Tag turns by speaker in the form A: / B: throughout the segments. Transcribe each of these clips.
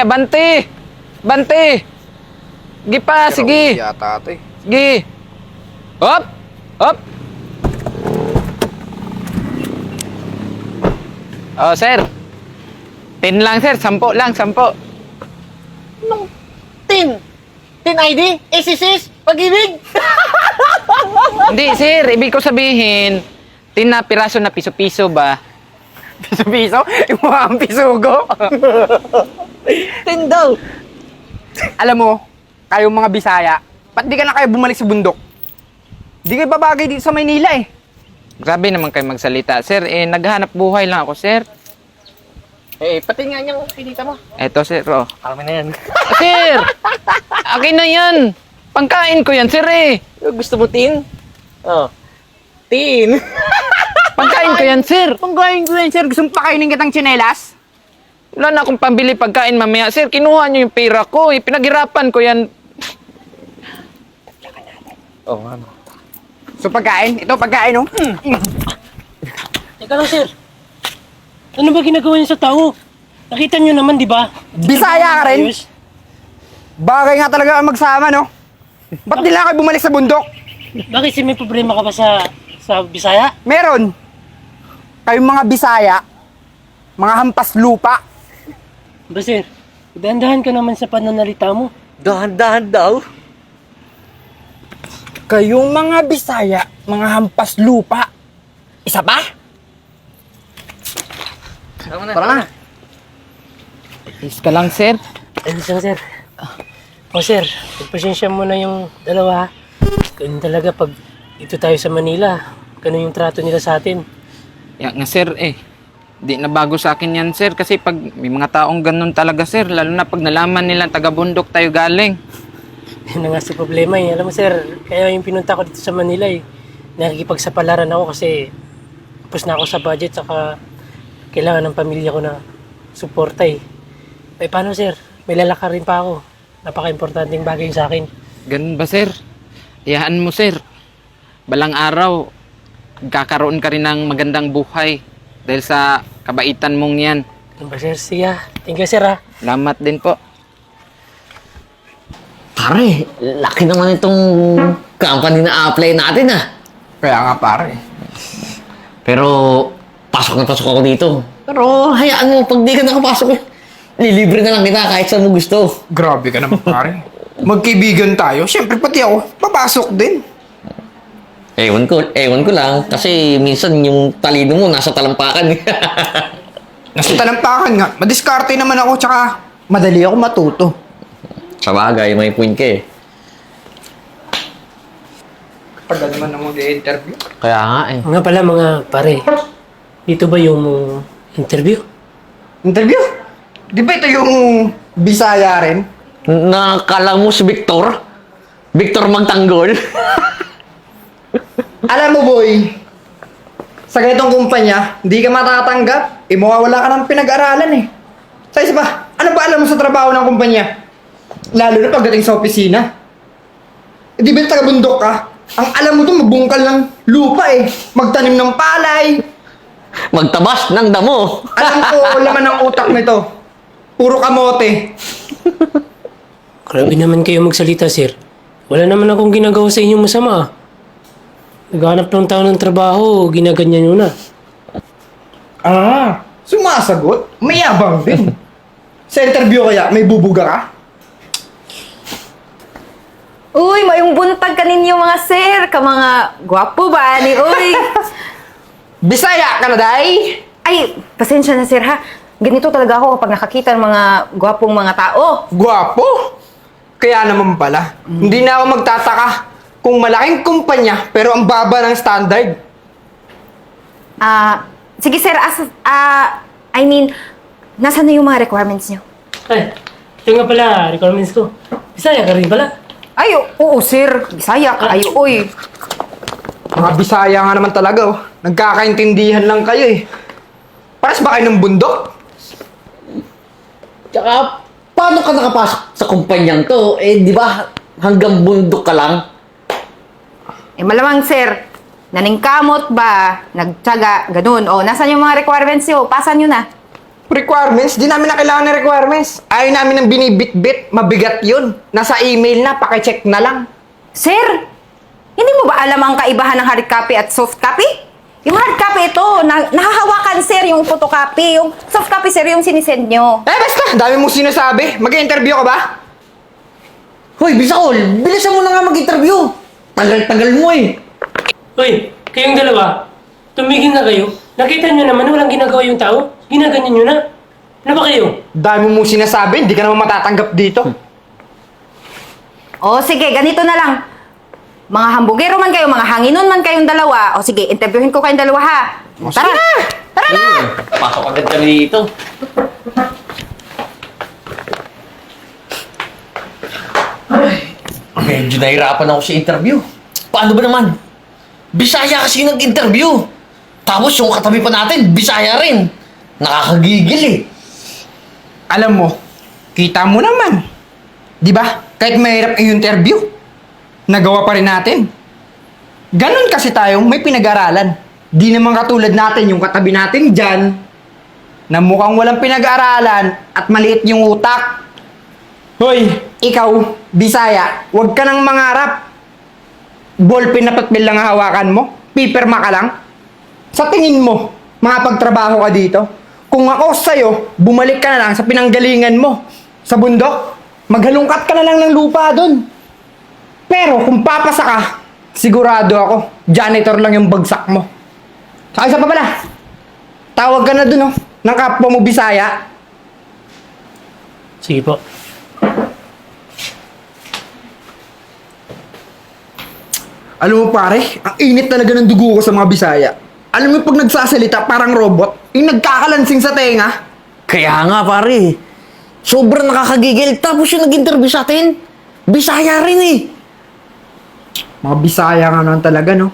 A: abante! Abante! Sige pa, sige.
B: Yata ito eh.
A: Sige. Hop! Hop! Oh, sir. Tin lang, sir. Sampo lang, sampo.
C: Tin! Tin ID? SSS? Pag-ibig?
A: Hindi, sir. Ibig ko sabihin, tin na piraso na piso-piso ba?
B: Piso-piso? Yung mga ang pisugo.
C: Daw!
B: Alam mo, kayong mga Bisaya, ba't di ka na kayo bumalik sa bundok? Di kayo babagay dito sa Maynila eh.
A: Grabe naman kayo magsalita. Sir, eh, naghahanap buhay lang ako, sir.
C: Eh, pati nga niyang pinita mo.
A: Eto, sir, oh.
C: Kami na yan.
A: Ah, Sir! Akin na yan! Pangkain ko yan, sir, eh.
C: Gusto mo tin? Oh. Tin!
A: Pangkain ko yan, sir.
B: Panggayin ko yan, sir. Gusto mong pakainin kitang tsinelas?
A: Wala na akong pambili pagkain mamaya. Sir, kinuha niyo yung pera ko. Eh. Pinaghirapan ko yan.
C: Oh, ano?
B: So pagkain? Ito pagkain, oh. Hmm.
D: Teka lang, sir. Ano ba ginagawa niyo sa tao? Nakita niyo naman, di ba?
B: Bisaya ka rin? Bagay nga talaga ang magsama, no? Ba't di lang kayo bumalik sa bundok?
D: Bakit sir, may problema ka ba sa sa Bisaya?
B: Meron. Kayong mga Bisaya, mga hampas lupa.
D: Ba, sir? Dahan-dahan ka naman sa pananalita mo.
C: Dahan-dahan daw.
B: Kayong mga Bisaya, mga hampas lupa. Isa pa?
C: Tama na.
B: Tara na.
A: Is ka lang, sir.
D: Ayos lang, sir. O, sir, pagpasensya mo na yung dalawa. Ganun talaga pag dito tayo sa Manila. Ganun yung trato nila sa atin.
A: Ya nga, sir, eh. Di na bago sa akin yan, sir. Kasi pag may mga taong ganun talaga, sir. Lalo na pag nalaman nila taga-bundok tayo galing.
D: Yun na nga si problema eh. Alam mo, sir, kaya yung pinunta ko dito sa Manila eh. Nakikipagsapalaran ako kasi tapos na ako sa budget saka kailangan ng pamilya ko na suporta eh. Eh, paano, sir? May lalaka rin pa ako. Napaka-importanting bagay sa akin.
A: Ganun ba, sir? Iyaan mo, sir. Balang araw, kakaroon ka rin ng magandang buhay. Dahil sa kabaitan mong yan.
D: Ano ba, sir? Sige, ah. Thank you, sir, ah.
A: Salamat din po.
E: Pare, laki naman itong company na apply natin ah.
B: Kaya nga pare.
E: Pero, pasok na pasok ako dito. Pero, hayaan mo, pag di ka nakapasok, eh, lilibre na lang kita kahit saan mo gusto.
B: Grabe ka naman pare. Magkaibigan tayo. Siyempre pati ako, papasok din.
E: Ewan ko, ewan ko lang. Kasi minsan yung talino mo nasa talampakan.
B: Nasa talampakan nga. Madiskarte naman ako, tsaka madali ako matuto.
E: Sa bagay, may point ka eh.
B: Pag naman na mag-interview.
E: Kaya nga eh.
D: Nga pala, mga pare. Dito ba yung uh, interview?
B: Interview? Di ba ito yung Bisaya rin?
E: Nakakala mo si Victor? Victor Magtanggol?
B: Alam mo boy, sa ganitong kumpanya, hindi ka matatanggap. Eh, mawawala ka ng pinag-aralan eh. Sa isa pa, ano ba alam mo sa trabaho ng kumpanya? Lalo na pagdating sa opisina. Eh, di ba taga-bundok ka? Ang alam mo to, magbungkal ng lupa eh. Magtanim ng palay.
E: Magtabas ng damo.
B: Alam ko, laman ng utak nito. Puro kamote.
D: Grabe naman kayo magsalita, sir. Wala naman akong ginagawa sa inyong masama. ah. Naghanap ng tao ng trabaho, ginaganyan nyo na.
B: Ah, sumasagot? Mayabang din. sa interview kaya, may bubuga ka?
F: Uy, mayong buntag ka ninyo mga sir, ka mga gwapo ba ni uy?
B: Bisaya ka na, day?
F: Ay, pasensya na sir ha. Ganito talaga ako kapag nakakita ng mga gwapong mga tao.
B: Gwapo? Kaya naman pala, hindi na ako magtataka kung malaking kumpanya pero ang baba ng standard.
F: Ah, sige sir, as, ah, I mean, nasa na yung mga requirements nyo?
D: Ay, ito nga pala, requirements ko. Bisaya ka rin pala.
F: Ay, oo sir, Bisaya ka, ay uy.
B: Mga Bisaya nga naman talaga oh. Nagkakaintindihan lang kayo eh. Paras ba kayo ng bundok?
E: Tsaka, paano ka nakapasok sa kumpanyang to? Eh, di ba, hanggang bundok ka lang?
F: Eh malamang sir, naningkamot ba, nagtsaga, ganun. O, nasan yung mga requirements nyo? Pasan nyo na.
B: Requirements? Di namin na kailangan ng requirements. Ayaw namin ng binibit-bit. Mabigat yun. Nasa email na, pakicheck na lang.
F: Sir, hindi mo ba alam ang kaibahan ng hard copy at soft copy? Yung hard copy ito, na, nahahawakan sir yung photocopy. Yung soft copy sir yung sinisend nyo.
B: Eh, basta. Dami mong sinasabi. Mag-interview ka ba?
E: Hoy, Bisakol, bilisan mo na nga mag-interview. Tagal-tagal mo eh.
D: Uy, kayong dalawa, tumigil na kayo. Nakita nyo naman walang ginagawa yung tao. Ginaganyan nyo na. Ano ba kayo?
B: Dami mong sinasabi. Hindi ka naman matatanggap dito.
F: O sige, ganito na lang. Mga hambugero man kayo, mga hanginon man kayong dalawa. O sige, interviewin ko kayong dalawa ha. Tara! Tara na!
E: Pasok agad kami dito. Medyo nahirapan ako sa interview. Paano ba naman? Bisaya kasi yung nag-interview. Tapos yung katabi pa natin, Bisaya rin. Nakakagigil eh.
B: Alam mo, kita mo naman. Di ba? Kahit mahirap ang interview, nagawa pa rin natin. Ganon kasi tayong may pinag-aralan. Di naman katulad natin yung katabi natin dyan, na mukhang walang pinag-aralan at maliit yung utak. Hoy, ikaw, Bisaya, huwag ka nang mangarap. Ballpen na patbil lang ang hawakan mo, pipirma ka lang. Sa tingin mo, makapagtrabaho ka dito? Kung ako sa'yo, bumalik ka na lang sa pinanggalingan mo. Sa bundok, maghalungkat ka na lang ng lupa doon. Pero kung papasa ka, sigurado ako, janitor lang yung bagsak mo. Saka isa pa pala, tawag ka na doon oh, ng kapwa mo Bisaya.
D: Sige po.
B: Alam mo pare, ang init talaga ng dugo ko sa mga Bisaya. Alam mo pag nagsasalita parang robot, yung nagkakalansing sa tenga.
E: Kaya nga pare, sobrang nakakagigil. Tapos yung nag-interview sa atin, Bisaya rin eh.
B: Mga Bisaya nga naman talaga, no?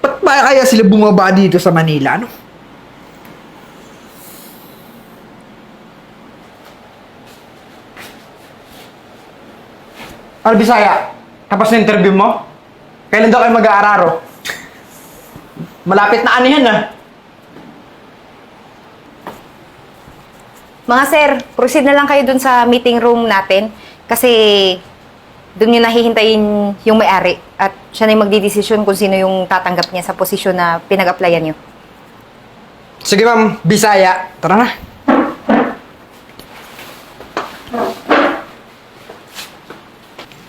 B: Ba't ba kaya sila bumaba dito sa Manila, no? Ano, Bisaya? Tapos na interview mo? Kailan daw kayo mag-aararo? Malapit na ano yan, ah.
F: Mga sir, proceed na lang kayo dun sa meeting room natin. Kasi dun yung nahihintayin yung may-ari. At siya na yung magdidesisyon kung sino yung tatanggap niya sa posisyon na pinag-applyan niyo.
B: Sige, ma'am. Bisaya. Tara na.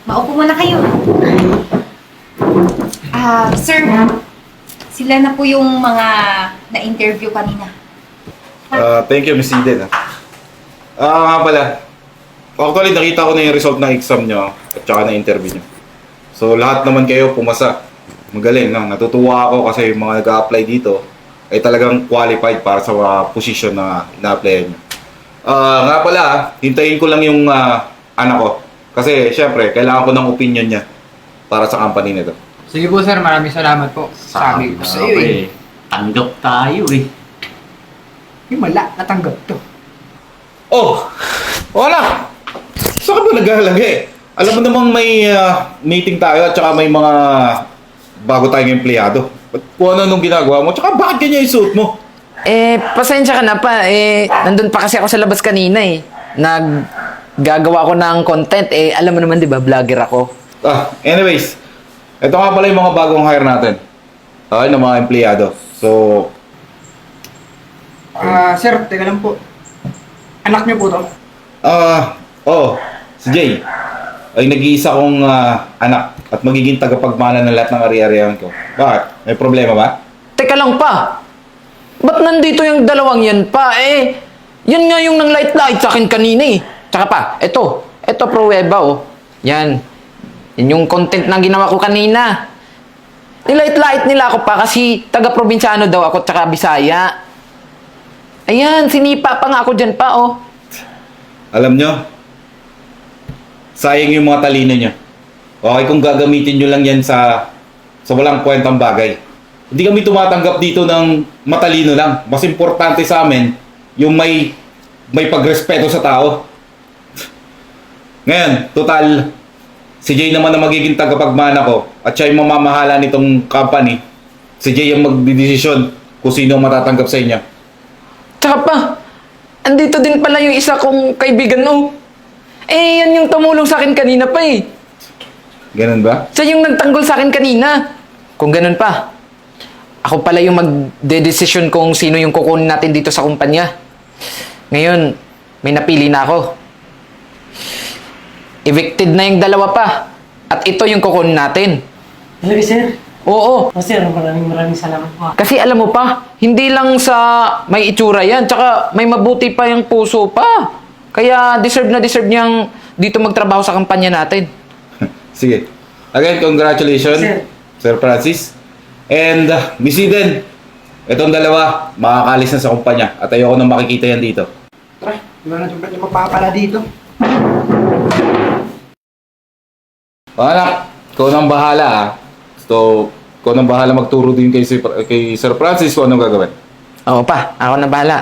F: Maupo muna kayo. Ah, sir, sila na po yung mga na-interview kanina.
G: Ah, thank you, Miss Eden. ah. Ah, nga pala. Actually, nakita ko na yung result ng exam nyo at saka ng interview nyo. So, lahat naman kayo pumasa. Magaling, no? Natutuwa ako kasi yung mga nag-a-apply dito ay talagang qualified para sa uh, position na ina-applyan nyo. Ah, nga pala, ah, hintayin ko lang yung ah, anak ko. Kasi, syempre, kailangan ko ng opinion niya para sa company nito.
B: Sige po, sir. Maraming salamat po. Sabi ko sa iyo, eh.
E: Tanggap tayo eh.
B: Yung mala, natanggap to.
G: Oh! Wala! Saan ka ba naghahalagay? Alam mo namang may ah, meeting tayo at saka may mga bago tayong empleyado. Ba't kung ano nung ginagawa mo? Tsaka bakit ganyan yung suit mo?
A: Eh, pasensya ka na pa. Eh, nandun pa kasi ako sa labas kanina eh. Naggagawa ako ng content. Eh, alam mo naman, di ba, vlogger ako.
G: Ah, anyways. Ito nga pala yung mga bagong hire natin. Okay, ng mga empleyado. So,
B: Ah, sir, teka lang po. Anak niyo po to.
G: ah, oh, si Jay. Ay nag-iisa kong ah, anak at magiging tagapagmana ng lahat ng ari-arihan ko. Bakit? May problema ba?
A: Teka lang pa. Ba't nandito yung dalawang yan pa? Eh, yan nga yung nang light-light sa akin kanina eh. Tsaka pa, eto. Eto pruweba oh. Yan. Yan yung content na ginawa ko kanina. Nilight-light nila ako pa kasi taga-probinsyano daw ako tsaka Bisaya. Ayan, sinipa pa nga ako dyan pa oh.
G: Alam nyo, sayang yung mga talino nyo. Okay, kung gagamitin nyo lang yan sa sa walang kwentang bagay. Hindi kami tumatanggap dito ng matalino lang. Mas importante sa amin, yung may may pagrespeto sa tao. Ngayon, total, si Jay naman ang magiging tagapagmana ko at siya yung mamamahala nitong company. Si Jay ang magdidesisyon kung sino ang matatanggap sa inyo.
A: Tsaka pa, andito din pala yung isa kong kaibigan, oh. Eh, yan yung tumulong sa akin kanina pa eh.
G: Ganun ba?
A: Siya yung nagtanggol sa akin kanina. Kung ganun pa, ako pala yung magde-decision kung sino yung kukunin natin dito sa kumpanya. Ngayon, may napili na ako. Evicted na yung dalawa pa. At ito yung kukunin natin.
D: Talaga, sir.
A: Oo.
D: Oh, sir, maraming maraming salamat po. ah.
A: Kasi alam mo pa, hindi lang sa may itsura yan, tsaka may mabuti pa yung puso pa. Kaya deserve na deserve niyang dito magtrabaho sa kampanya natin.
G: Sige. Again, congratulations,
D: Sir.
G: Sir Francis. And uh, Miss Eden, itong dalawa, makakalis na sa kumpanya at ayoko nang makikita yan dito.
B: Tara, wala na ba't yung dito?
G: Mga anak, ikaw nang bahala ah. So, ikaw nang bahala magturo din kay, kay Sir Francis kung anong gagawin.
A: Oo pa, ako na bahala.